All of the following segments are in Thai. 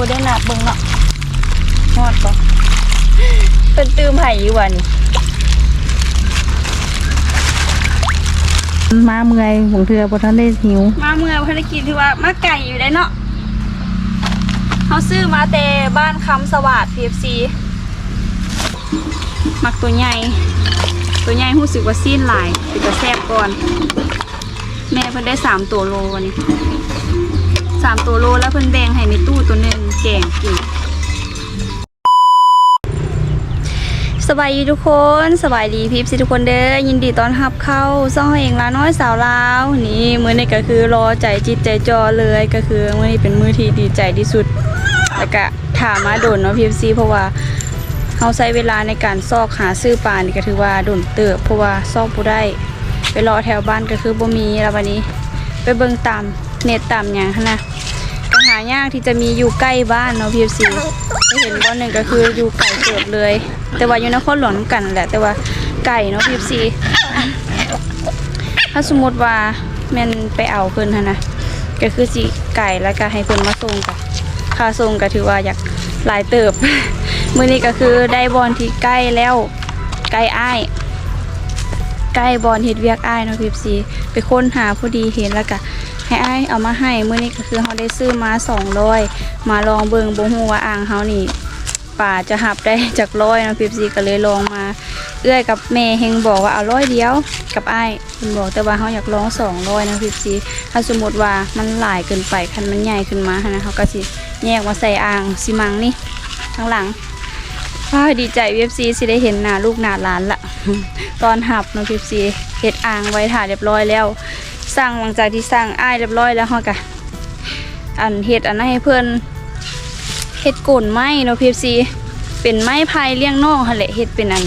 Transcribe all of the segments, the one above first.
บ่ได้นับเบิ่งเนาะฮอดบ่เป็นตืมไผ่อยู่ว่ะนี่มาเมื่อยหงเทือบ่ทันได้หิว มาเมื่อภารกิจที่ว่ามาไก่อยู่ได้เนาะเขาซื้อมาแต่บ้านคำสวัสดิ์ PFC มักตัวใหญ่ ตัวใหญ่รู้สึกว่าซีนหลายเป็นตัวแซ่บก่อน แม่เพิ่นได้สามตัวโลวันนี้ สามตัวโลแล้วเพิ่นแบ่งให้ในตู้ตัวหนึ่งแกงกินสบายดีทุกคนสบายดีพีพสิทุกคนเด้อยินดีต้อนรับเข้าซ่องเองลานน้อยสาวลาวนี่มื้อนี้ก็คือรอใจจิตใจจอเลยก็คือมื้อนี้เป็นมื้อที่ดีใจที่สุดแล้วก็ถามมาโดนเนาะพีพซีเพราะว่าเฮาใช้เวลาในการซอกหาซื้อปลานี่ก็ถือว่าโดนเติบเพราะว่าซอกบ่ได้ไปรอแถวบ้านก็คือบ่มีแล้ววันนี้ ไปเบิ่งตาม เน็ตตามหยังหั้นนะก็หายากที่จะมีอยู่ใกล้บ้านเนาะพีซีไปเห็นบ่หนึ่งก็คืออยู่ไกลเติบเลย แต่ว่าอยู่นครหลวงกันแหละ แต่ว่าไก่เนาะพีซีถ้าสมมติว่าแม่นไปเอาเพิ่นหั่นะก็คือสิไก่แล้วก็ให้เพิ่นมาส่งกะค่าส่งก็ถือว่าอยากหลายเติบมื้อนี้ก็คือได้บอลที่ใกล้แล้วใกล้อ้ายใกล้บอลเฮ็ดเวียกอ้ายเนาะพีซีไปค้นหาพอดีเห็นแล้วก็ ให้ไอ้ายเอามาให้เมื้อนี้ก็คือเฮาได้ซื้อมา200มาลองเบิงบ่ฮู้ว่าอ่างเฮานี่ป่าจะหับได้จากร้อยเนาะพีซีก็เลยลองมาเอื้อยกับแม่เฮงบอกว่าเอาร้อยเดียวกับไอ้ายเพิ่นบอกแต่ว่าเฮาอยากลอง200นะพีซีถ้าสมมติว่ามันหลายเกินไปคันมันใหญ่ขึ้นมาหั้นนะเฮาก็สิแยกมาใส่อ่างซิมังนี่ข้างหลัง ว้าวดีใจ VFC สิได้เห็นหน้าลูกหน้าหลานละ ตอนหับเน้อง VFC เฮ็ดอ่างไว้ถ่าเรียบร้อยแล้ว สร้างหลังจากที่สร้างอ้ายเรียบร้อยแล้วเฮากะอันเฮ็ดอันนั้นให้เพิ่อนเฮ็ดก้นไม้เนาะ VFC เป็นไม้พายเลี้ยงนอกหั่นแหละเฮ็ดเป็นอัน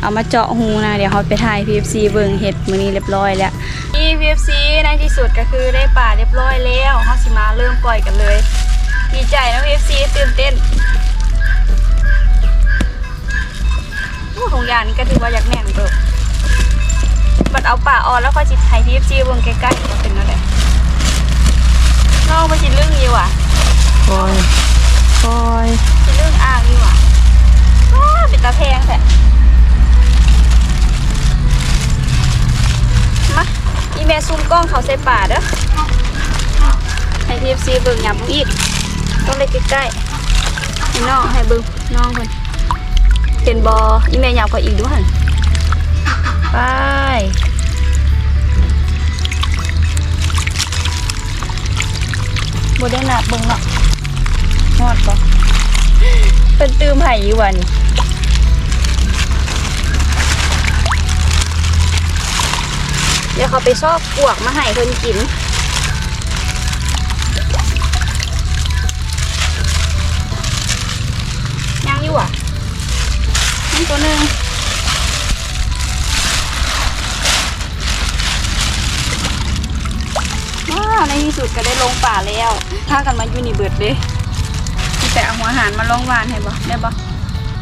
เอามาเจาะหูนะเดี๋ยวเราไปถ่าย PFC เบิ่งเฮ็ดมื้อนี้เรียบร้อยแล้วนี่ PFC ในที่สุดก็คือได้ป่าเรียบร้อยแล้วเฮาสิมาเริ่มปล่อยกันเลย ดีใจนะ PFC ตื่นเต้นโอ้ทงยางนี่ก็ถือว่าอยากแน่นเบิก บัดเอาป่าออนแล้วค่อยจิตไทยพีเอฟซีเบิ่งใกล้ๆก็เป็นนั่นแหละนอกไปจิตเรื่องนี้ว่ะคอยคอยจิตเรื่องอ่างนี่ว่ะอ้าเป็นตาแพงแท้มาอีเมซูมกล้องเขาใส่ป่าเด้อให้พีเอฟซีเบิ่งยำอีกต้องเลยใกล้ๆให้น้องให้เบิ่งน้องเพิ่นเห็นบออีเมยาวกว่าอีกด้วยหั่น ไปบได้นับเบิ่งเนาะฮอดบ่เป็นตืมไผ่อยู่ว่ะนี่เดี๋ยวเขาไปซอกกวกมาให้เพิ่นกินยังอยู่อะนี่ตัวหนึ่ง ในที่สุดก็ได้ลงป่าแล้วถ้ากันมาอยู่นี่เบิดเลยมีแต่เอาหัวอาหารมาลงวานให้บ่ได้บ่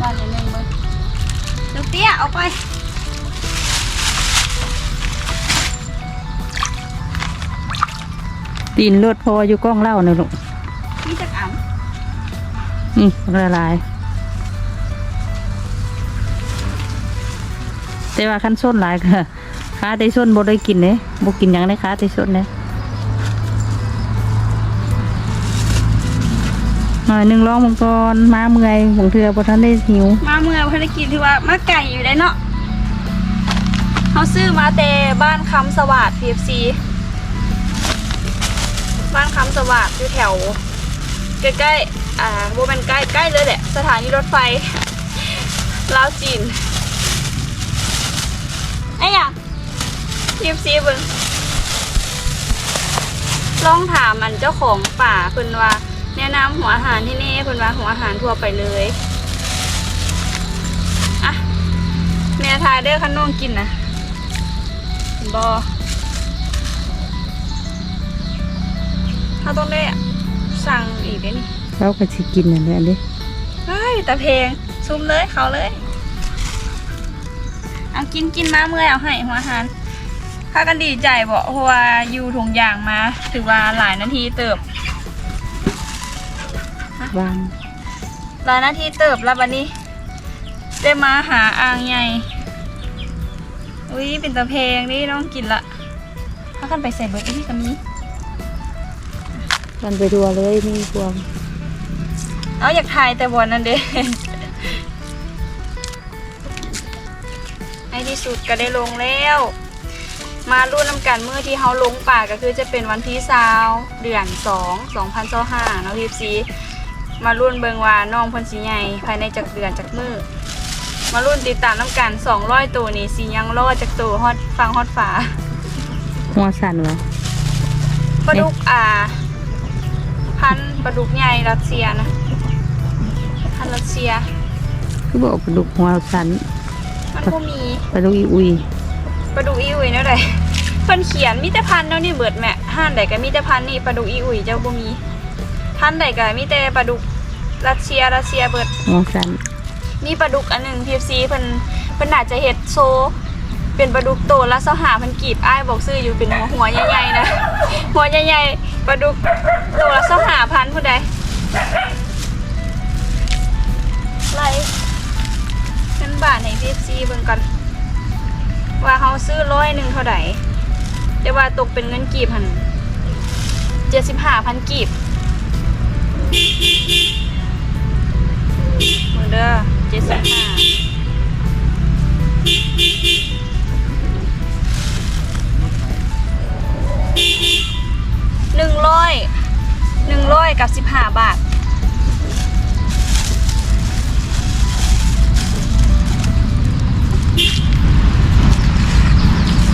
วานอย่างหนึงเบิ่งลูกเตี้ยเอาไปตีนรถพออยู่กล้องเล่าเนอะลูกนี่จักอ่ำนี่ละลาย แต่ว่าขั้นส้นหลายก็ค้าแต่ส้นบ่ได้กินเด้บ่กินหยังได้ค้าแต่ส้นเด้ห น่อยหนึ่งร้องมังกรมาเมื่อยหงเทือบ่ทันได้หิว มาเมื่อภารกิจที่ว่ามาไก่อยู่ได้เนาะเขาซื้อมาแต่บ้านคำสวัสดิ์ PFC บ้านคำสวัสดิ์อยู่แถวใกล้ๆอ่าโบแมนใกล้ใกล้เลยแหละ สถานีรถไฟ ลาวจีนไอ้ยังพีฟซีเบึงลองถามมันเจ้าของป่าเพิ่นว่า แนะนำหัวอาหารที่นี่เพิ่นว่าหัวอาหารทั่วไปเลยอะแม่ทายเด้อขนมกินนะเห็นบอเขาต้องได้สั่งอีกเด้นี่เขาก็สิกินนั่นแหละเด้เฮ้ยแต่เพลงซุ่มเลยเขาเลย เอากินกินมาเมื่อยเอาให้หัวอาหารพากันดีใจบอกเพราะว่าอยู่ถุงยางมา ถือว่าหลายนาทีเติบ วางหลายนาทีเติบแล้วบัดนี้ ได้มาหาอ่างใหญ่ อุ้ยเป็นตะเพงนี่ต้องกินละถ้ากันไปใส่เบิร์ดที่ก็มีมันไปดัวเลยมีพวงเอาอยากถ่ายแต่บอลนั่นเด้ในที่สุดก็ได้ลงแล้ว มารุ่นน้ำกันเมื่อที่เฮาลงป่าก็คือจะเป็นวันที่ซาวเดือนสองสองพันเห้าเนาะพีซี มารุ่นเบิงว่าน้องเพันสีใหญ่ภายในจากเดือนจากมือมารุ่นติดตามน้ำกันสองร้อยตัวนี้สียังรอดจากตัวฮอดฟังฮอดฝาหัวสั่นวะปลาดุกอ่า พันธุ์ปลาดุกใหญ่รัสเซียนะพันธุ์รัสเซีย คือบอกปลาดุกหัวสั่นมันก็มีปลาดุกอีอุยปลาดุกอีอุยเนาะไดเพิ่นเขียนมีแต่พันธุ์เนาะนี่เบิดแม่ห้านใดก็มีแต่พันธุ์นี่ปลาดุกอีอุยเจ้าบ่มี พันธุ์ใดก็มีแต่ปลาดุกรัสเซียรัสเซียเบิดหัวสั่นมีปลาดุกอันหนึง PFC เพิ่นเพิ่นน่าจะเฮ็ดโซ เป็นปลาดุกโตละ25,000พันกีบอ้ายบอกซื้ออยู่เป็นหัวหัวใหญ่ๆนะ หัวใหญ่ๆปลาดุกโตละ25,000ผู้ใดไล่เงินบาทใน PFC เบิ่งกันว่าเขาซื้อร้อยหนึ่งเท่าไหร่แต่ว่าตกเป็นเงินกีบหันเจ็ดสิบห้าพันกีบ มือเด้อเจ็ดสิบห้าหนึ่งร้อยหนึ่งร้อยกับสิบห้าบาท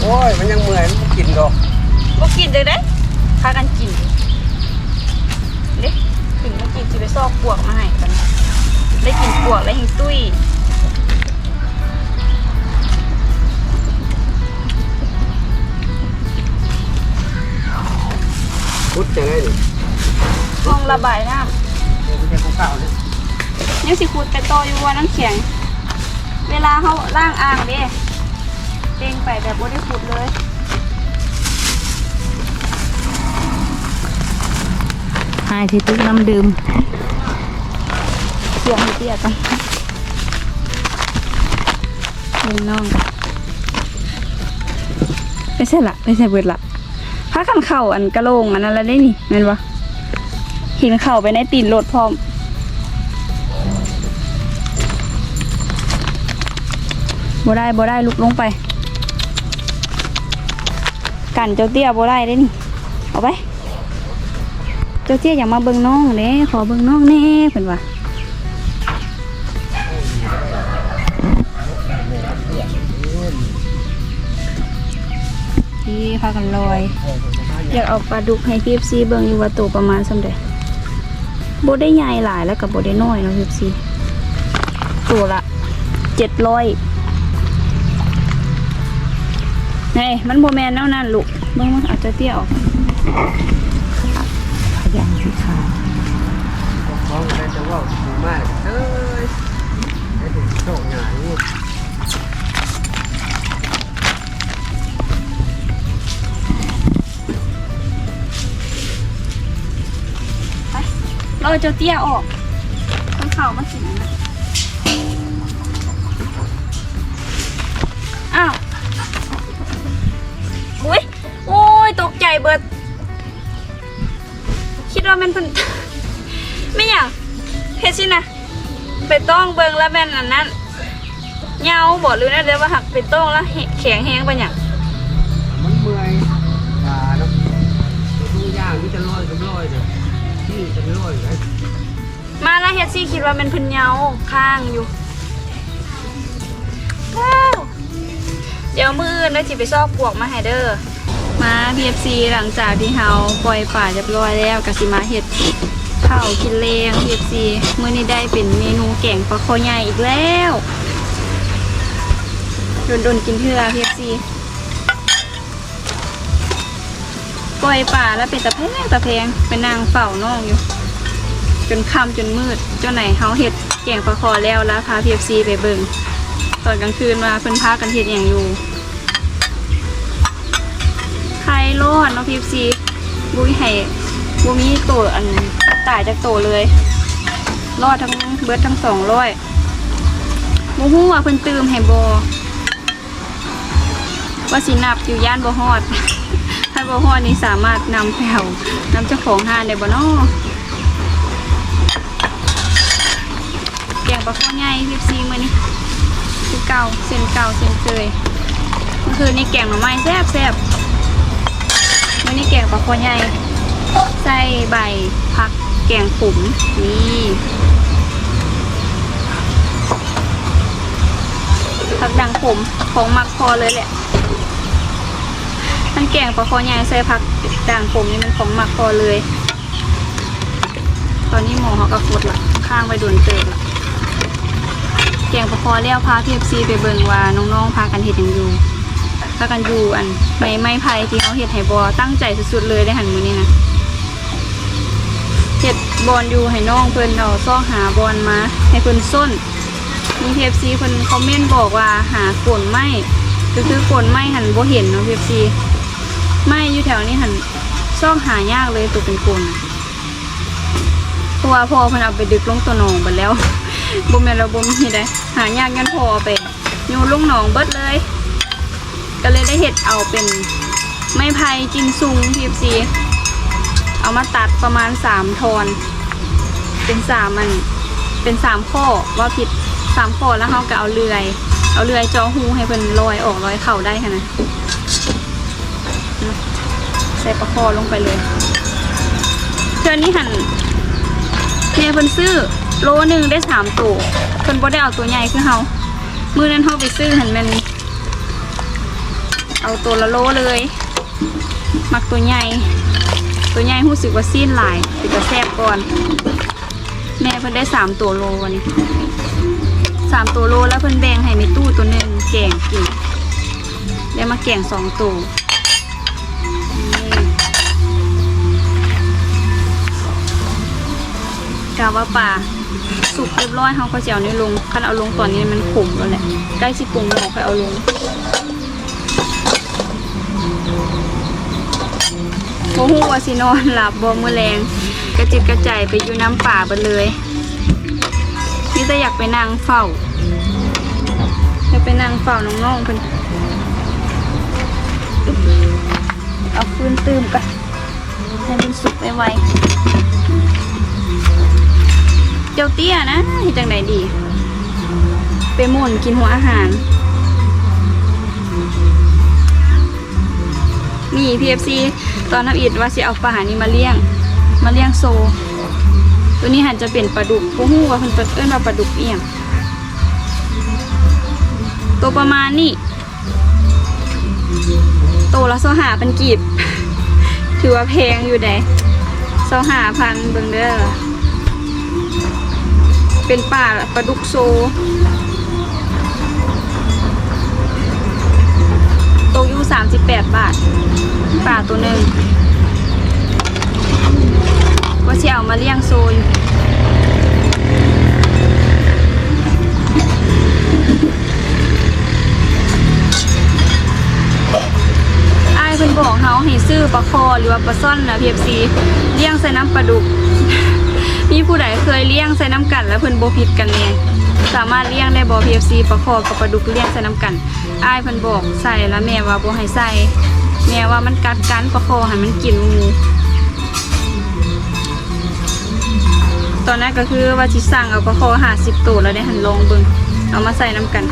โอ้ย มันยังเมื่อยมันบ่กินดอกบ่กินเลยเด้พากันกินเด้ ถึงเมื่อกี้สิไปซอกปวกมาให้กันได้กินปวกแล้วหิงตุ้ยพุดจะได้ดิห้องระบายน้เดี๋ยวมันจะภูเขาเนี่ยำยังสิคูดไปโตอยู่ว่าน้ำแข็ง เวลาเขาล่างอ่างเด้เด้งไปแบบบ่ได้ขุดเลย หายที่ตุกน้ำดื่มเสียงให้เตี้ยกันเล่นน้องไม่ใช่ละไม่ใช่เบิดละพากันเข่าอันกระโหลงอันนั้นแล้วได้นี่แม่นปะหินเข่าไปในตีนรถพร้อมบ่ได้บ่ได้ลุกลงไป กันเจ้าเตี้ยบ่ได้ได้นี่ เอาไป จ้าเตี้ยอยากมาเบิ่งน้องเด้ขอเบิ่งน้องแน่เพิ่นว่าที่พากันลอย อยากเอาปลาดุกให้พีฟซีเบิ่งอยู่ว่าตัวประมาณสำเร็จโบได้ใหญ่หลายแล้วกับโบได้น้อยเนาะพีฟซีตัวละเจ็ดร้อยนี่มันโบแมนแนวนั้นลูกเบิ่งมันอาจจะเตี้ยออก ว่าดูมากเอ้ยได้ถึงโชคงานนี่เราจะเตี้ยออกต้องเข่ามาสินะอ้าว อุ้ยโอ้ย ตกใจเบิด คิดว่ามันเป็นไม่อย่าง เพชรสินะไปต้องเบิงแล้วแม่นอันนั้นเหงาบอกเลยนะเดี๋ยวว่าหักไปต้องแล้วแหแข็งแห้งไปอย่างมันเมื่อยตาเนาะตัวทุกอย่างมีแต่ลอยกับลอยเนี่ยที่จะลอยไหมมาแล้วเฮดซี่คิดว่าเป็นเพิ่นเหงาข้างอยู่ว้าวเดี๋ยวมืออื่นได้จิไปซอกปวกมาให้เด้อมา PFC หลังจากที่เฮาปล่อยป่าเรียบร้อยแล้วกสิมาเฮ็ด ข้าวกินแรง PFC มื้อนี้ได้เป็นเมนูแกงปลาคอใหญ่อีกแล้วโดนๆกินเทื่อ PFC ปล่อยป่าแล้วเป็นตะแพงตะแพงเป็นนางเฝ้าน้องอยู่ จนค่ำจนมืด เจ้าไหนเฮาเฮ็ดแกงปลาคอแล้วแล้วพา PFC ไปเบิ่งตอนกลางคืนว่าเพิ่นพากันเฮ็ดหยังอยู่ใครรอดเนาะ PFC บุ้ยให้บ่มีโตอัน ตายจากโตเลยรอดทั้งเบิดทั้งสองร้อยโมฮู้ว่าเพิ่นตืมให้บอว่าสินับอยู่ย่านบ่ฮอด ถ้าบ่ฮอดนี่สามารถนำแผ่วนำเจ้าของห้านได้บ่น้อแกงปลาข้อใหญ่พิบซีมื้อนี้คือเก่าเส้นเก่าเส้นเคยเมื่อคืนนี้แกงหน่อไม้แซ่บแซ่บมื้อนี้แกงปลาข้อใหญ่ใส่ใบผัก แกงขมนี่ผักดังขมของมักพอเลยแหละมันแกงปลาคอใหญ่ใส่ผักด่างขมนี่มันของมักพอเลย ตอนนี้หมอเขาก็ฟดละข้างไปโดนเติบละแกงปลาคอแล้วพาพีเอฟซีไปเบิงว่าน้องๆพากันเห็ดยังอยู่พากันอยู่อันไม้ไม้ไผ่ที่เขาเห็ดไห้บอตั้งใจสุดๆเลยได้หันมือนี่นะ เห็ดบอลอยู่ให้น้องเพิ่นเอาซ่อหาบอลมา ให้เพิ่นส้นมีเทฟซีเพิ่นคอมเมนต์บอกว่าหาโกนไม้คือคือโกนไม้หันบ่เห็นเนาะเทฟซีไม้อยู่แถวนี้หันซ่องหายากเลยตัวเป็นโกนน่ะเพราะว่าพ่อเพิ่นเอาไปดึกลงตัวหนองไปแล้วบ่แม่นเราบ่มีได้หายากงั้นพ่อไปโยนลงหนองเบิดเลย ก็เลยได้เห็ดเอาเป็นไม้ไผ่จินซุงเทฟซี เอามาตัดประมาณสามทอน เป็นสามมัน เป็นสามข้อว่าผิดสามข้อแล้วเขาก็เอาเลื่อย เอาเลื่อยจอหูให้เพิ่นลอยออกลอยเข่าได้ค่ะนะใส่ประคอลงไปเลยเทือนี้หันเมียเพิ่นซื้อโลหนึ่งได้สามตัวเพิ่นบ่ได้เอาตัวใหญ่คือเฮามือนั้นเฮาไปซื้อหันมันเอาตัวละโลเลย มักตัวใหญ่ ตัวใหญ่รู้สึกว่าซีนหลายติดกระแซบก่อน แม่เพิ่นได้สามตัวโลวันนี้สามตัวโลแล้วเพิ่นแบ่งให้ในตู้ตัวหนึ่งแกงกินได้มาแกงสองตัวกาว่าป่าสุกเรียบร้อยเขาก็จะเอานี่ลงคันเอาลงตอนนี้มันขมแล้วแหละใกล้สิปรุงหมอค่อยเอาลง โมหูว่าสินอนหลับบ่มือแรงกระจิตกระใจไปอยู่น้ำป่าไปเลยนี่แต่อยากไปนั่งเฝ้าอยากไปนั่งเฝ้าน้องๆเพิ่นเอาฟืนตืมกันให้มันสุกไวๆเจ้าเตี้ยนะเฮ็ดจังไดดี ไปหม่นกินหัวอาหาร มี PFC ตอนทำอิดว่าสิเอาปลาหานี้มาเลี้ยง มาเลี้ยงโซ ตัวนี้หันจะเป็นปลาดุกพวกหูว่าเพิ่นเอิ้นว่าปลาดุกเอียง ตัวประมาณนี้ตัวละโซหาเป็นกีบ ถือว่าแพงอยู่เด้โซหาพันเบิงเด้อเป็นปลาปลาดุกโซ ปลาตัวหนึ่งว่าสิเอามาเลี้ยงโซนอ้เพิ่นบอกเฮาให้ซื้อปลาคอหรือว่าปลาซ่อนนะ PFC เลี้ยงใส่น้ำปลาดุก มีผู้ใดเคยเลี้ยงใส่น้ำกัน แล้วเพิ่นบ่ผิดกันแน่สามารถเลี้ยงได้บ่อ PFC ปลาคอกับปลาดุกเลี้ยงใส่น้ำกันอ้ายเพิ่นบอกใส่แล้วแม่ว่าบ่ให้ใส่ แม่ว่ามันกัดกันปลาคอให้มันกินงูตอนนั้นก็คือว่าสิสั่งเอาปลาคอ50ตัวแล้วได้หันลองเบิ่งเอามาใส่น้ำกัน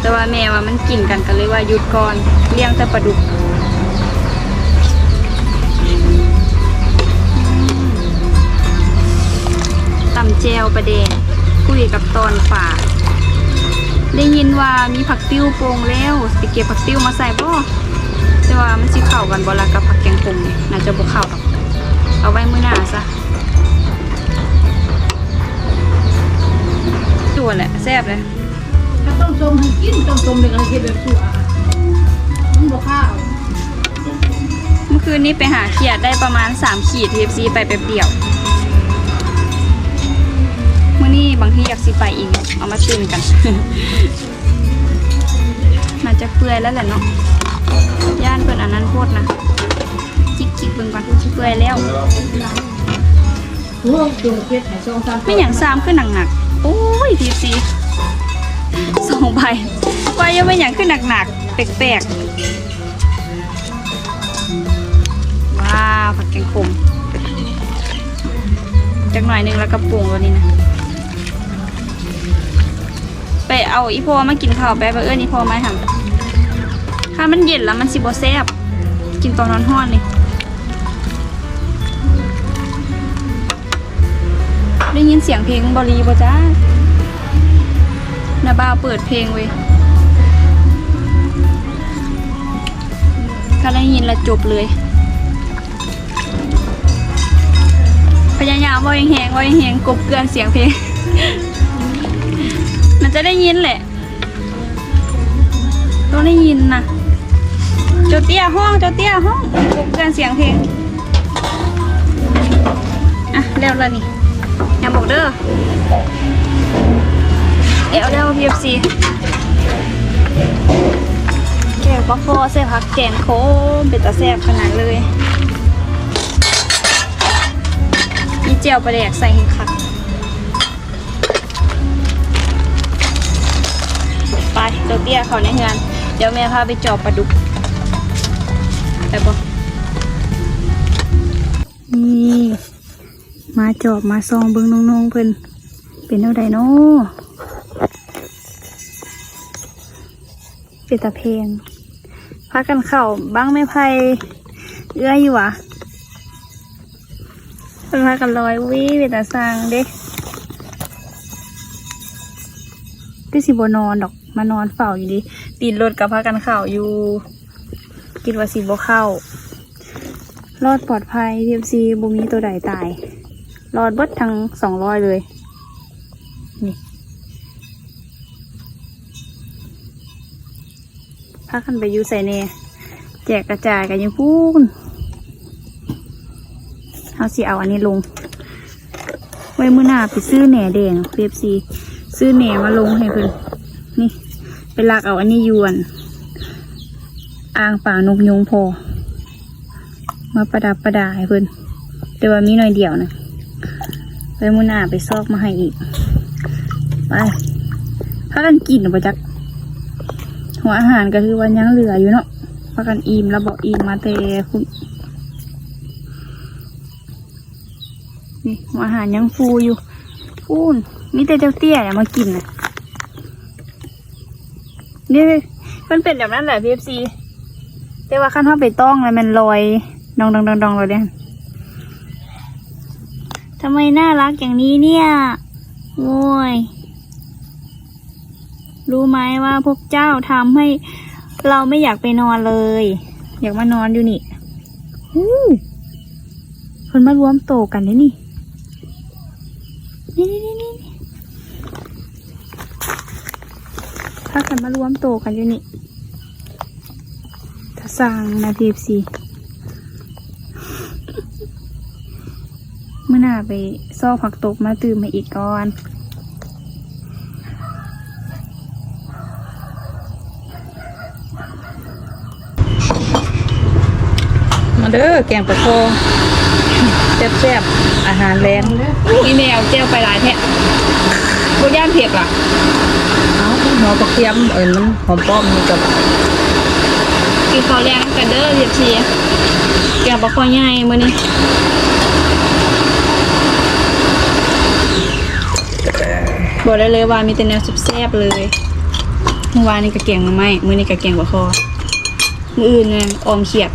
แต่ว่าแม่ว่ามันกินกันก็เลยว่าหยุดก่อนเลี้ยงแต่ปลาดุกตำแจวประเดงคุยกับตอนป่าได้ยินว่ามีผักติ้วโปรงแล้วไปเก็บผักติ้วมาใส่บ่ แต่ว่ามันสิเข้ากันบ่ละกับผักแกงปงนี่น่าจะบ่เข้าหรอกเอาไว้มื้อหน้าซะจวนแหละแซ่บเลยถ้าต้มต้มให้กินต้มต้มเป็นอะไรที่แบบสุกอะมันบ่ข้าวเมื่อคืนนี้ไปหาเขียดได้ประมาณ 3 ขีด TFC ไปแป๊บเดียวมื้อนี้บางทีอยากสิไปอีก เอามาตื่นกัน น่าจะเปื่อยแล้วแหละเนาะ ย่านเพิ่นอันนั้นโคตรนะจิกจิกเบิ่งก่อนเปื่อยแล้วเร่วงจุงเพชรให้ช่องซ้ำไม่อย่างซ้ำขึ้นหนักๆ โอ้ยพีซีสองใบว่ายังไม่อย่างขึ้นหนักๆแปลกๆ ว้าวผักแกงขมจักหน่อยหนึงแล้วก็ปรุงตัวนี้นะ ไปเอาอีโพมากินข้าวไปไปเอื้อนอีโพมาทำ ถ้ามันเย็นแล้วมันสิบ่แซ่บกินตอนร้อนๆนี่ได้ยินเสียงเพลงบอลีบ่จ้านาบ้าวเปิดเพลงเว้ยถ้าได้ยินและจบเลย พยายามว่าแหงว่าแหงกบเกลือนเสียงเพลง มันจะได้ยินแหละ ต้องได้ยินนะ เจ้าเตี้ยห้องเจ้าเตี้ยห้องกบเกลือนเสียงเพลง อะเร็วแล้วนี่อย่าบอกเด้อเอวเร็วพีเอฟซีแกงปลาคอใส่ผักแกงโค้มเป็นตาแซ่บขนาดเลยมีเจียวปลาแดกใส่ให้คักไปเจ้าเตี้ยเขาในงาน เดี๋ยวแม่พาไปจอบปลาดุก ไปบ่นี่มาจอบมาซองเบิ้งน้องๆเพิ่นเป็นเท่าใดเนาะเป็นตาเพลงพากันเข่าบ้างไม่ไพเอื้อยอยู่วะเพิ่นพากันลอยวิเป็นตาสร้างเด้ที่สิบนอนดอกมานอนเฝ้าอยู่ดิตีนรถกับพากันเข่าอยู่ คิดว่าสิบเข้ารอดปลอดภัยทีมซีบุมีตัวใดตาย รอดเบิดทั้งสองร้อยเลย นี่พากันไปอยู่ใส่เนแจกกระจายกันยังพูนเอาสิเอาอันนี้ลง ไว้มื้อหน้าไปซื้อแหน่แดงเทียมซีซื้อแหนมาลงให้เพิ่นนี่ ไปลากเอาอันนี้ยวน อ่างป่านกยงพอ มาประดับประดาให้เพิ่นแต่ว่ามีหน่อยเดียวนะไปมุนาไปซอกมาให้อีก ไปพากันกินหรือปจัก หัวอาหารก็คือวันยังเหลืออยู่เนาะพากันอิ่มแล้วบอกอิ่มมาแต่คุณนี่หัวอาหารยังฟูอยู่พูนมีแต่เจ้าเตี้ยเนี่ยมากินนะนี่มันเป็นแบบนั้นแหละพีเอฟซี แต่ว่าขั้นถ้าไปต้องแล้วมันลอยดองดองดองดองเลยเนี่ยทำไมน่ารักอย่างนี้เนี่ยโว้ยรู้ไหมว่าพวกเจ้าทำให้เราไม่อยากไปนอนเลย อยากมานอนอยู่นี่อู้คนมารวมโตกันนี่นี่นี่นี่นี่นี่ถ้ากันมารวมโตกันอยู่นี่ถ้า สร้างนาทีสีเมื่อหน้าไปซ่อผักตกมาตื่มมาอีกก่อนมาเด้อแกงปลาโคแซ่บๆอาหารแรงอีเมลเจียวไปหลายแทะพวกย่านเผ็ดล่ะ เอาหัวปลาเค็มเอิญมันหอมป้อมนี่กับ กินข้าวแรงกันเด้อเรียบชีแกงปลาคอใหญ่มื้อนี้บอกได้เลยว่ามีแต่แนวแซ่บๆเลยเมื่อวานนี้กะแกงหน่อไม้มื้อนี้กะแกงปลาคอมื้ออื่นเนี่ยออมเขียด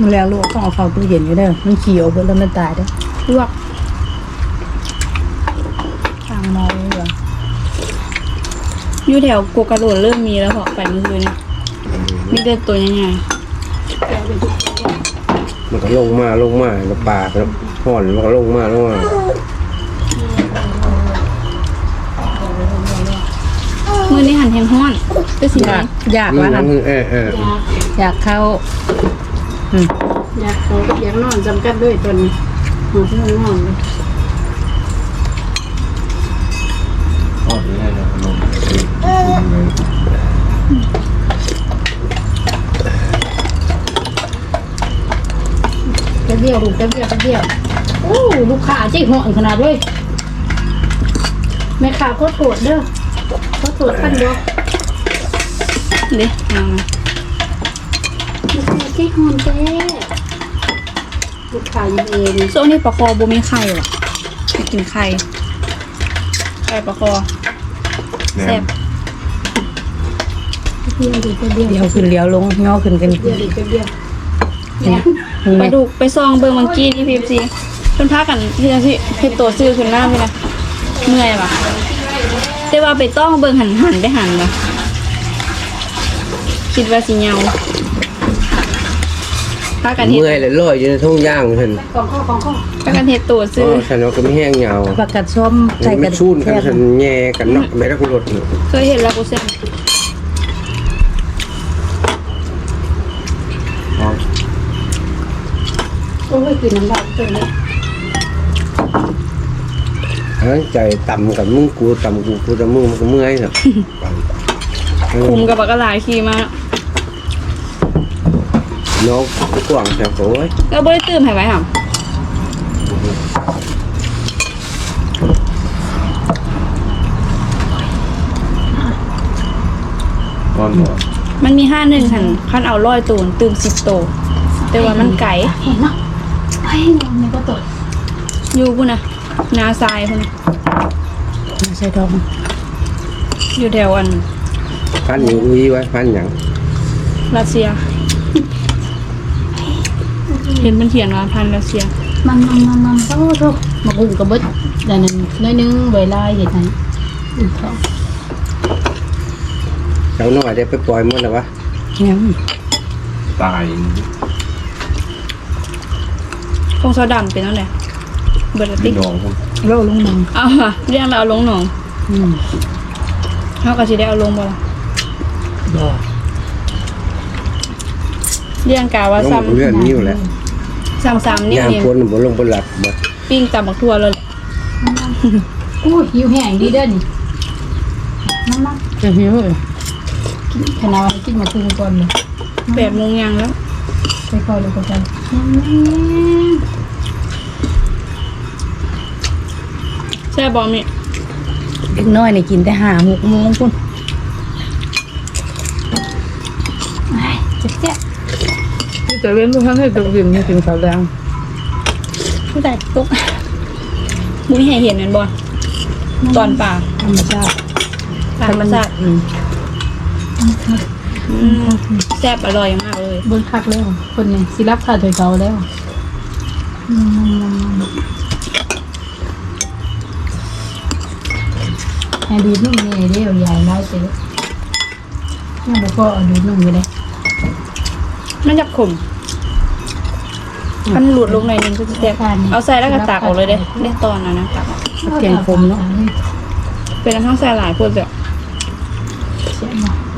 มันแล้วลูกต้องเอาเข้าตู้เย็นอยู่เด้อมันเขียวเบิดแล้วมันตายเด้อลวกทางมองเลยเหรอ อยู่แถวโกกระโดดเริ่มมีแล้วพอไปเมื่อคืนนี้มีแต่ตัวใหญ่มันก็ลงมาลงมาแล้วปากแล้วห่อนมันก็ลงมาลงมาๆมื้อนี้หันแฮงฮ้อนคือสิอยากอยากอืว่ามหั่นเออเอออยากเข้าอืมอยากเขาอยากนอนจำกัดด้วยตัวนี้หนูเพิ่งนอนเลยห่อนเลยนะ ลงแกแป๊บเดียวลูกแป๊บเดียวแป๊บเดียวโอ้ลูกค้าใจห่อนขนาดด้วยแม่ค้าก็โทษเด้อก็โทษพันเดียวเด้เอามาลูกค้าใจห่อนแท้ลูกค้ายังเองช่วงนี้ปลาคอบ่มีไข่ว่ะอยากกินไข่ไข่ปลาคอแซ่บ เดียวดีแป๊บเดียวเดี๋ยวขึ้นเลี้ยวลงย่อขึ้นกันเดียวดีแป๊บเดียวปลาดุกไปซองเบิ่งเมื่อกี้นี่พีซีเพิ่นพากันที่จะสิเฮ็ดตัวซื้อขึ้นหน้าพี่นะเมื่อยว่ะแต่ว่าไปต้องเบิ่งหันหันได้หันว่ะคิดว่าสิเหงาพากันเฮ็ดเมื่อยเลยลอยอยู่ในทุ่งย่างเพิ่นของข้อของข้อพากันเฮ็ดตัวอ๋ซื้ออฉันว่าก็ไม่แห้งยาวประกัดส้มใส่ไม่กันชูนกันฉันแย่กันเนาะไม่ได้คุณรถเนาะเคยเห็นแล้วกูเซ็น อ๋อ โอ้ยกินน้ำลายเต็มเลยอันนั้นใจต่ำกับมึงกูต่ำกูกูต่ำมึงมันก็เมื่อยเนาะคุมกับบักกะลายขี่มาน้องกว้างแถวโอ้ยแล้วบ่ได้ตื่มให้ไว้ห่ํนอนหัวมันมีห้าหนึ่งหันคันเอาร้อยตูนตื่มสิบโตวแต่ว่ามันไก่ เห็นเนาะ ไอ้นอนนี่ก็ตดอยู่พุ่นน่ะนาทรายพุ่นน่ะใส่ทองอยู่แถวอัน พันอยู่อุ้ยไว้พันหยังรัสเซีย เห็นมันเขียนว่าพันรัสเซีย มันมันมันมันโอ้โหมาบุ้งกระเบิดแต่นั้นน้อยนึงเวลาเห็นไหมอือเขาเจ้าน้อยได้ไปปล่อยหมดแล้ววะยังตาย คงโซดำเป็นนั่นแหละเบิร์ดติ๊กน้องผมโลลงนังเอาค่ะเรียกเราเอาลงหนองอืมเขาก็สิได้เอาลงบ่ล่ะบ่เรียงกาว่าน้องซ้ำเลื่อนนิ้วแหละซ้ำซ้ำนี่ย่างนี่พ้นบ่ลงบ่หลับบ่ปิ้งตำบักทั่วเลยโอ้ยหิวแห้งดีเด้อนี่น้ำมันจะหิวเลยขนาดว่ากินมาคุมก่อนเลยแปดโมงยังแล้ว ไปก่อนเลยก็จะยังแช่บอมีเด็กน้อยนี่กินแต่ห้าหกโมงพุ่นไอ้เจ็บเจ็บแต่เว้นทุกครั้งให้ตกดื่มนี่ถึงสาวแดงผู้ใดตุกมุ้ยให้เห็นนั่นบอตอนป่าธรรมชาติธรรมชาติอืมอืมแซ่บอร่อยมาก เบิ้งคักแล้วคนนี้สิรับค่าถอยเก่าแล้วไอ้ดูดนุ่มนี่เดียวใหญ่ไล่ไปยังบอกก็ดูดนุ่มอยู่เลยมันจะขมมันหลุดลงหน่อยนึงก็จะแซ่บเอาใส่แล้วก็ตักออกเลยเด้เล่นตอนนั้นนะตักออกแกงคมเนาะเป็นอันท้งใส่หลายพวกแบบ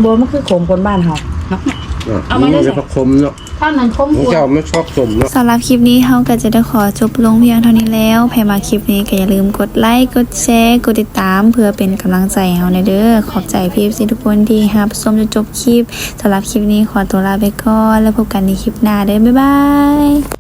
บัวมันคือขมคนบ้านเฮาเนาะ เอามาได้ได้ใส่ผักคมเนาะถ้านั้นคมของกว่าเจ้าไม่ชอบสมเนาะ สำหรับคลิปนี้เฮาก็จะได้ขอจบลงเพียงเท่านี้แล้วใครมาคลิปนี้ก็อย่าลืมกดไลค์ กดแชร์ กดติดตาม เพื่อเป็นกำลังใจให้เฮาในเด้อ ขอบใจพี่ซีทุกคนที่รับชมจนจบคลิปสำหรับคลิปนี้ขอตัวลาไปก่อน แล้วพบกันในคลิปหน้าเด้อบ๊ายบาย